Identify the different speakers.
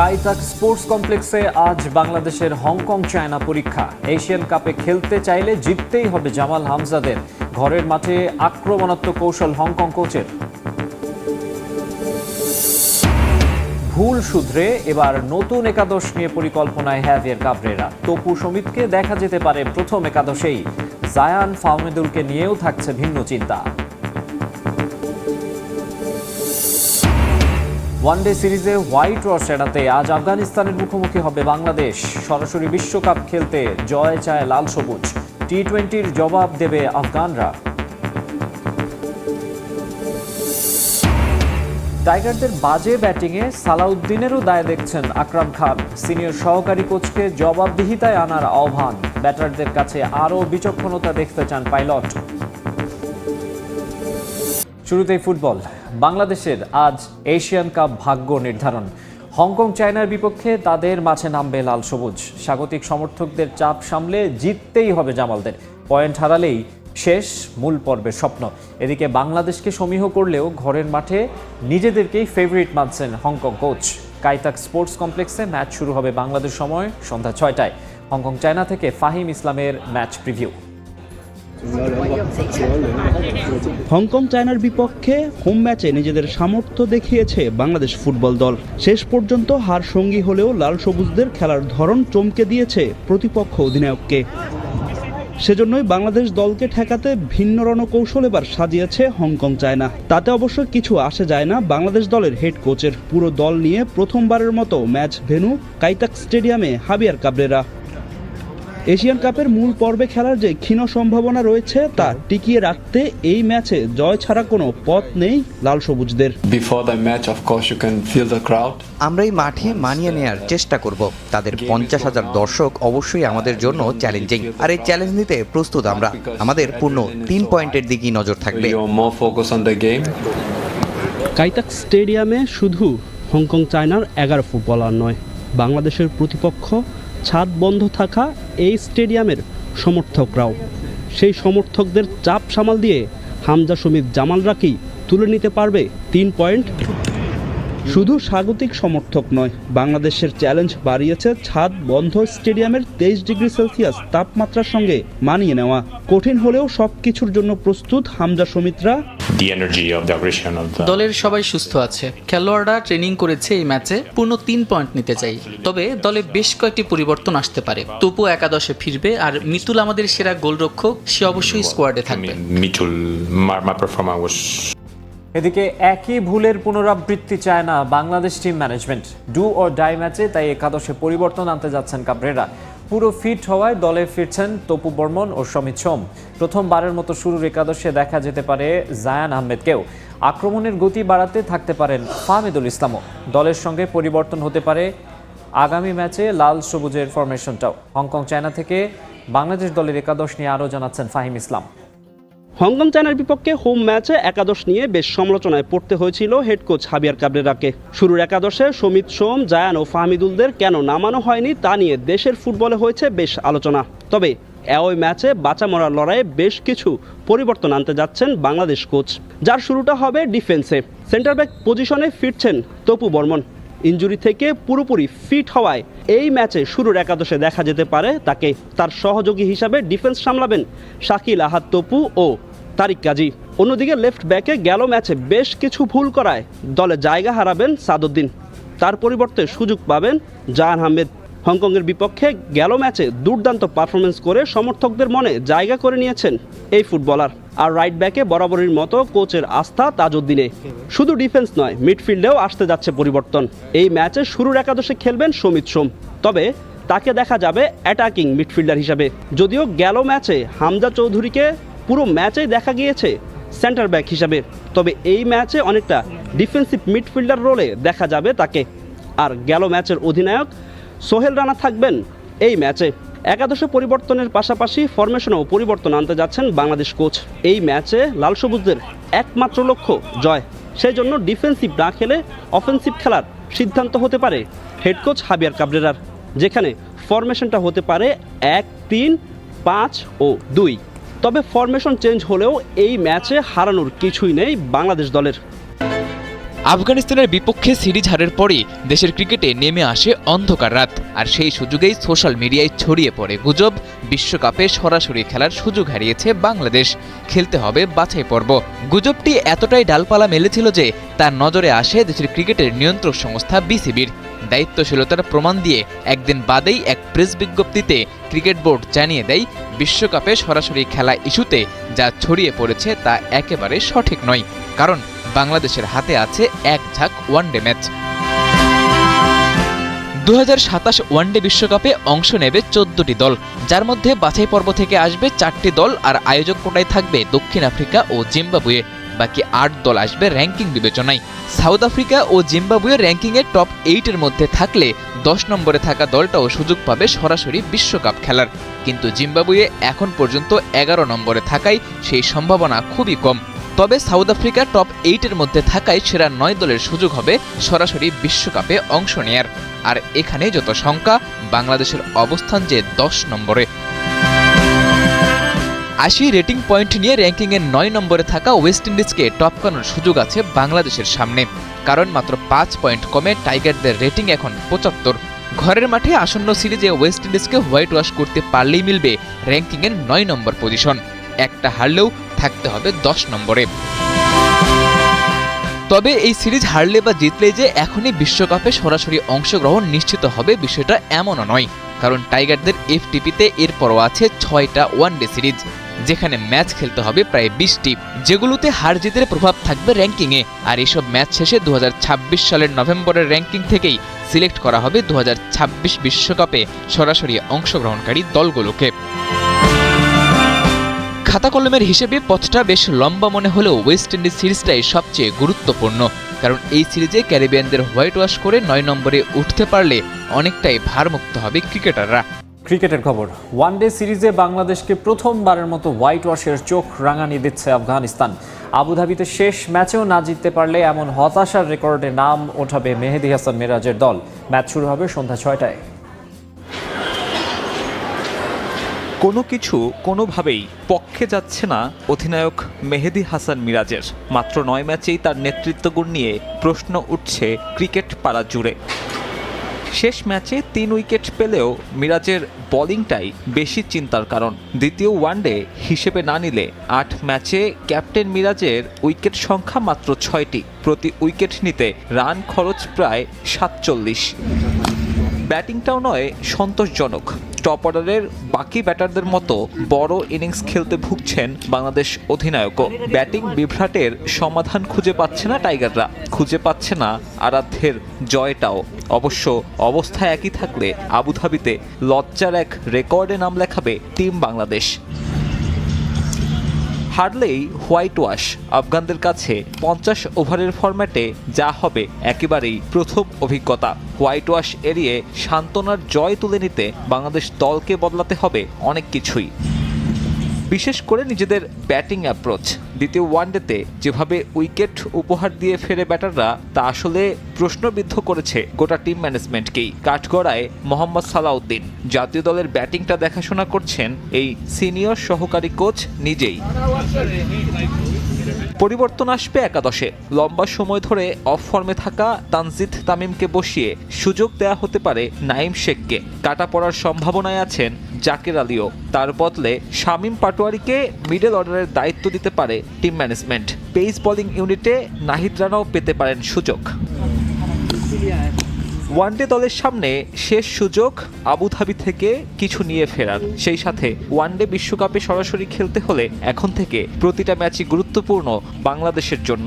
Speaker 1: কাইতাক sports কমপ্লেক্সে আজ বাংলাদেশের হংকং চায়না পরীক্ষা। এশিয়ান কাপে খেলতে চাইলে জিততেই হবে জামাল হামজাদের। ঘরের মাঠে আক্রমণাত্মক কৌশল হংকং কোচের। ভুল শুধরে এবার নতুন একাদশ নিয়ে পরিকল্পনায় হ্যাভিয়ার কাবরেরা। তপু সমিতকে দেখা যেতে পারে প্রথম একাদশেই। জায়ান ফাহমেদুলকে নিয়েও থাকছে ভিন্ন চিন্তা। ওয়ানডে সিরিজে হোয়াইট ওয়াশ এড়াতে আজ আফগানিস্তানের মুখোমুখি হবে বাংলাদেশ। সরাসরি বিশ্বকাপ খেলতে জয় চায় লাল সবুজ। টি টোয়েন্টির জবাব দেবে আফগানরা। টাইগারদের বাজে ব্যাটিংয়ে সালাউদ্দিনেরও দায় দেখছেন আকরাম খান। সিনিয়র সহকারী কোচকে জবাবদিহিতায় আনার আহ্বান। ব্যাটারদের কাছে আরও বিচক্ষণতা দেখতে চান পাইলট। শুরুতেই ফুটবল। বাংলাদেশের আজ এশিয়ান কাপ ভাগ্য নির্ধারণ। হংকং, চায়নার বিপক্ষে তাদের মাঝে নামবে লাল সবুজ। স্বাগতিক সমর্থকদের চাপ সামলে জিততেই হবে জামালদের। পয়েন্ট হারালেই শেষ মূল পর্বের স্বপ্ন। এদিকে বাংলাদেশকে সমীহ করলেও ঘরের মাঠে নিজেদেরকেই ফেভারিট মানছেন Hong Kong coach Kai Tak sports কমপ্লেক্সে ম্যাচ শুরু হবে বাংলাদেশ সময় সন্ধ্যা ছয়টায়। হংকং, চায়না থেকে ফাহিম ইসলামের ম্যাচ প্রিভিউ
Speaker 2: হংকং চায়নার বিপক্ষে হোম ম্যাচে নিজেদের সামর্থ্য দেখিয়েছে বাংলাদেশ ফুটবল দল। শেষ পর্যন্ত হার সঙ্গী হলেও লাল সবুজদের খেলার ধরন চমকে দিয়েছে প্রতিপক্ষ অধিনায়ককে। সেজন্যই বাংলাদেশ দলকে ঠেকাতে ভিন্ন রণকৌশল এবার সাজিয়েছে হংকং চায়না। তাতে অবশ্য কিছু আসে যায় না বাংলাদেশ দলের হেড কোচের। পুরো দল নিয়ে প্রথমবারের মতো ম্যাচ ভেনু কাইতাক স্টেডিয়ামে হাবিয়ার কাবরেরা। এশিয়ান কাপের মূল পর্বে খেলার যে ক্ষীণ সম্ভাবনা রয়েছে তা টিকিয়ে রাখতে এই ম্যাচে জয় ছাড়া কোনো পথ নেই লাল সবুজদের.
Speaker 3: আমরা এই মাঠে মানিয়ে নেয়ার চেষ্টা করব। তাদের পঞ্চাশ হাজার দর্শক অবশ্যই আমাদের জন্য চ্যালেঞ্জিং আর এই চ্যালেঞ্জ নিতে প্রস্তুত আমরা। আমাদের পূর্ণ তিন পয়েন্টের দিকেই নজর থাকবে.
Speaker 2: কাইতাক স্টেডিয়ামে শুধু হংকং চায়নার এগারো ফুটবলার নয় বাংলাদেশের প্রতিপক্ষ ছাদ বন্ধ থাকা এই স্টেডিয়ামের সমর্থকরাও। সেই সমর্থকদের চাপ সামাল দিয়ে হামজা সমিত জামালরা কি তুলে নিতে পারবে তিন পয়েন্ট। শুধু স্বাগতিক সমর্থক নয়, বাংলাদেশের চ্যালেঞ্জ বাড়িয়েছে ছাদ বন্ধ স্টেডিয়ামের তেইশ ডিগ্রি সেলসিয়াস তাপমাত্রার সঙ্গে মানিয়ে নেওয়া। কঠিন হলেও সব কিছুর জন্য প্রস্তুত হামজা সমিতরা
Speaker 4: দলের সবাই সুস্থ আছে। খেলোয়াড়রা ট্রেনিং করেছে এই ম্যাচে পূর্ণ তিন পয়েন্ট নিতে চাই। তবে দলে বেশ কয়েকটি পরিবর্তন আসতে পারে। তপু একাদশে ফিরবে আর মিতুল আমাদের সেরা গোলরক্ষক সে অবশ্যই স্কোয়াডে থাকবে।
Speaker 5: My, my
Speaker 1: এদিকে একই ভুলের পুনরাবৃত্তি চায় না Bangladesh team management do or die ম্যাচে তাই একাদশে পরিবর্তন আনতে যাচ্ছেন কাবরেরা। পুরো ফিট হওয়ায় দলে ফিরছেন তপু বর্মন ও সমিত সোম। প্রথমবারের মতো শুরুর একাদশে দেখা যেতে পারে জায়ান আহমেদকেও। আক্রমণের গতি বাড়াতে থাকতে পারেন ফাহমিদুল ইসলামও। দলের সঙ্গে পরিবর্তন হতে পারে আগামী ম্যাচে লাল সবুজের ফরমেশনটাও। হংকং চায়না থেকে বাংলাদেশ দলের একাদশ নিয়ে আরও জানাচ্ছেন ফাহিম ইসলাম।
Speaker 2: হংকং চায়নার বিপক্ষে হোম ম্যাচে একাদশ নিয়ে বেশ সমালোচনায় পড়তে হয়েছিল হেড কোচ হাবিয়ার কাবরেরাকে। শুরুর একাদশে সমিত সোম, জায়ান ও ফাহমিদুলদের কেন নামানো হয়নি তা নিয়ে দেশের ফুটবলে হয়েছে বেশ আলোচনা। তবে ওই ম্যাচে বাঁচা মরার লড়াইয়ে বেশ কিছু পরিবর্তন আনতে যাচ্ছেন বাংলাদেশ কোচ। যার শুরুটা হবে ডিফেন্সে। সেন্টার ব্যাক পজিশনে ফিরছেন তপু বর্মন। ইঞ্জুরি থেকে পুরোপুরি ফিট হওয়ায় এই ম্যাচে শুরুর একাদশে দেখা যেতে পারে। তাকে তার সহযোগী হিসাবে ডিফেন্স সামলাবেন শাকিল আহাদ তপু ও তারিক কাজী অন্যদিকে লেফট ব্যাকে গেল ম্যাচে বেশ কিছু ভুল করায় দলে জায়গা হারাবেন সাদুদ্দিন তার পরিবর্তে সুযোগ পাবেন জাহান আহমেদ। হংকংয়ের বিপক্ষে গেল ম্যাচে দুর্দান্ত পারফরমেন্স করে সমর্থকদের মনে জায়গা করে নিয়েছেন এই ফুটবলার। আর রাইট ব্যাকে বরাবরের মতো কোচের আস্থা তাজউদ্দিনে। শুধু ডিফেন্স নয় মিডফিল্ডেও আসতে যাচ্ছে পরিবর্তন। এই ম্যাচে শুরুর একাদশে খেলবেন সমিত সোম। তবে তাকে দেখা যাবে অ্যাটাকিং মিডফিল্ডার হিসাবে। যদিও গেল ম্যাচে হামজা চৌধুরীকে পুরো ম্যাচেই দেখা গিয়েছে সেন্টার ব্যাক হিসাবে। তবে এই ম্যাচে অনেকটা ডিফেন্সিভ মিডফিল্ডার রোলে দেখা যাবে তাকে। আর গেল ম্যাচের অধিনায়ক সোহেল রানা থাকবেন এই ম্যাচে। একাদশে পরিবর্তনের পাশাপাশি ফরমেশনেও পরিবর্তন আনতে যাচ্ছেন বাংলাদেশ কোচ এই ম্যাচে লাল সবুজদের একমাত্র লক্ষ্য জয়। সেই জন্য ডিফেন্সিভ না খেলে অফেন্সিভ খেলার সিদ্ধান্ত হতে পারে হেড কোচ হাবিয়ার কাবরেরার, যেখানে ফরমেশনটা হতে পারে এক, তিন, পাঁচ ও দুই। তবে ফরমেশন চেঞ্জ হলেও এই ম্যাচে হারানোর কিছুই নেই বাংলাদেশ দলের।
Speaker 6: আফগানিস্তানের বিপক্ষে সিরিজ হারের পরই দেশের ক্রিকেটে নেমে আসে অন্ধকার রাত, আর সেই সুযোগেই সোশ্যাল মিডিয়ায় ছড়িয়ে পড়ে গুজব। বিশ্বকাপে সরাসরি খেলার সুযোগ হারিয়েছে বাংলাদেশ। খেলতে হবে বাছাই পর্ব। গুজবটি এতটাই ডালপালা মেলেছিল যে তার নজরে আসে দেশের ক্রিকেটের নিয়ন্ত্রক সংস্থা বিসিবির। দায়িত্বশীলতার প্রমাণ দিয়ে একদিন বাদেই এক প্রেস বিজ্ঞপ্তিতে ক্রিকেট বোর্ড জানিয়ে দেয়, বিশ্বকাপে সরাসরি খেলা ইস্যুতে যা ছড়িয়ে পড়েছে তা একেবারে সঠিক নয়। কারণ বাংলাদেশের হাতে আছে এক ঝাঁক ওয়ানডে ম্যাচ দু সাতাশ ওয়ানডে বিশ্বকাপে অংশ নেবে চোদ্দটি দল, যার মধ্যে বাছাই পর্ব থেকে আসবে চারটি দল আর আয়োজক কোটায় থাকবে দক্ষিণ আফ্রিকা ও জিম্বাবুয়ে। বাকি আট দল আসবে র্যাঙ্কিং বিবেচনায়। সাউথ আফ্রিকা ও জিম্বাবুয়ে র্যাঙ্কিংয়ে টপ এইটের মধ্যে থাকলে দশ নম্বরে থাকা দলটাও সুযোগ পাবে সরাসরি বিশ্বকাপ খেলার। কিন্তু জিম্বাবুয়ে এখন পর্যন্ত এগারো নম্বরে থাকায় সেই সম্ভাবনা খুবই কম। তবে সাউথ আফ্রিকা টপ এইটের মধ্যে থাকায় সেরা নয় দলের সুযোগ হবে সরাসরি বিশ্বকাপে অংশ নেয়ার। আর এখানে যত সংখ্যা বাংলাদেশের অবস্থান যে দশ নম্বরে। আশি রেটিং পয়েন্ট নিয়ে র্যাঙ্কিংয়ে নয় নম্বরে থাকা ওয়েস্ট ইন্ডিজকে টপকানোর সুযোগ আছে বাংলাদেশের সামনে। কারণ মাত্র পাঁচ পয়েন্ট কমে টাইগারদের রেটিং এখন পঁচাত্তর। ঘরের মাঠে আসন্ন সিরিজে ওয়েস্ট ইন্ডিজকে হোয়াইট ওয়াশ করতে পারলেই মিলবে র্যাঙ্কিংয়ের নয় নম্বর পজিশন। একটা হারলেও থাকতে হবে দশ নম্বরে। তবে এই সিরিজ হারলে বা জিতলে যে এখনই বিশ্বকাপে সরাসরি অংশগ্রহণ নিশ্চিত হবে বিষয়টা এমনও নয়। কারণ টাইগারদের এফটিপিতে এরপরও আছে ছয়টা ওয়ানডে সিরিজ, যেখানে ম্যাচ খেলতে হবে প্রায় বিশটি, যেগুলোতে হার জিতের প্রভাব থাকবে র্যাঙ্কিংয়ে। আর এসব ম্যাচ শেষে দু হাজার ছাব্বিশ সালের নভেম্বরের র্যাঙ্কিং থেকেই সিলেক্ট করা হবে দু বিশ্বকাপে সরাসরি অংশগ্রহণকারী দলগুলোকে। খাতা কলমের হিসেবে পথটা বেশ লম্বা মনে হলেও ওয়েস্ট ইন্ডিজ সিরিজটাই সবচেয়ে গুরুত্বপূর্ণ। কারণ এই সিরিজে ক্যারিবিয়ানদের হোয়াইট ওয়াশ করে নয় নম্বরে উঠতে পারলে অনেকটাই ভারমুক্ত হবে ক্রিকেটাররা।
Speaker 1: ক্রিকেটের খবর, ওয়ানডে সিরিজে বাংলাদেশকে প্রথমবারের মতো হোয়াইট ওয়াশের চোখ রাঙানি দিচ্ছে আফগানিস্তান। আবুধাবিতে শেষ ম্যাচেও না জিততে পারলে এমন হতাশার রেকর্ডে নাম ওঠাবে মেহেদি হাসান মিরাজের দল। ম্যাচ শুরু হবে সন্ধ্যা ছয়টায়।
Speaker 7: কোনো কিছু কোনোভাবেই পক্ষে যাচ্ছে না অধিনায়ক মেহেদি হাসান মিরাজের। মাত্র নয় ম্যাচেই তার নেতৃত্বগুণ নিয়ে প্রশ্ন উঠছে ক্রিকেট পাড়া জুড়ে। শেষ ম্যাচে তিন উইকেট পেলেও মিরাজের বোলিংটাই বেশি চিন্তার কারণ। দ্বিতীয় ওয়ানডে হিসেবে না নিলে আট ম্যাচে ক্যাপ্টেন মিরাজের উইকেট সংখ্যা মাত্র ছয়টি। প্রতি উইকেট নিতে রান খরচ প্রায় সাতচল্লিশ। ব্যাটিংটাও নয় সন্তোষজনক। টপ অর্ডারের বাকি ব্যাটারদের মতো বড় ইনিংস খেলতে ভুগছেন বাংলাদেশ অধিনায়কও। ব্যাটিং বিভ্রাটের সমাধান খুঁজে পাচ্ছে না টাইগাররা। খুঁজে পাচ্ছে না আরাধ্যের জয়টাও। অবশ্য অবস্থা একই থাকলে আবুধাবিতে লজ্জার এক রেকর্ডে নাম লেখাবে টিম বাংলাদেশ। হারলেই হোয়াইট ওয়াশ, আফগানদের কাছে পঞ্চাশ ওভারের ফরম্যাটে যা হবে একেবারেই প্রথম অভিজ্ঞতা। হোয়াইট ওয়াশ এড়িয়ে সান্ত্বনার জয় তুলে নিতে বাংলাদেশ দলকে বদলাতে হবে অনেক কিছুই। বিশেষ করে নিজেদের ব্যাটিং অ্যাপ্রোচ দ্বিতীয় ওয়ানডেতে যেভাবে উইকেট উপহার দিয়ে ফেরে ব্যাটাররা, তা আসলে প্রশ্নবিদ্ধ করেছে গোটা টিম ম্যানেজমেন্টকেই। কাঠগড়ায় মোহাম্মদ সালাউদ্দিন। জাতীয় দলের ব্যাটিংটা দেখাশোনা করছেন এই সিনিয়র সহকারী কোচ নিজেই। পরিবর্তন আসবে একাদশে। লম্বা সময় ধরে অফ ফর্মে থাকা তানজিদ তামিমকে বসিয়ে সুযোগ দেয়া হতে পারে নাইম শেখকে। কাটা পড়ার সম্ভাবনায় আছেন জাকের আলীও। তার বদলে শামীম পাটোয়ারিকে মিডল অর্ডারের দায়িত্ব দিতে পারে টিম ম্যানেজমেন্ট পেস বোলিং ইউনিটে নাহিদ রানাও পেতে পারেন সুযোগ। ওয়ানডে দলের সামনে শেষ সুযোগ আবুধাবি থেকে কিছু নিয়ে ফেরার। সেই সাথে ওয়ানডে বিশ্বকাপে সরাসরি খেলতে হলে এখন থেকে প্রতিটা ম্যাচই গুরুত্বপূর্ণ বাংলাদেশের জন্য।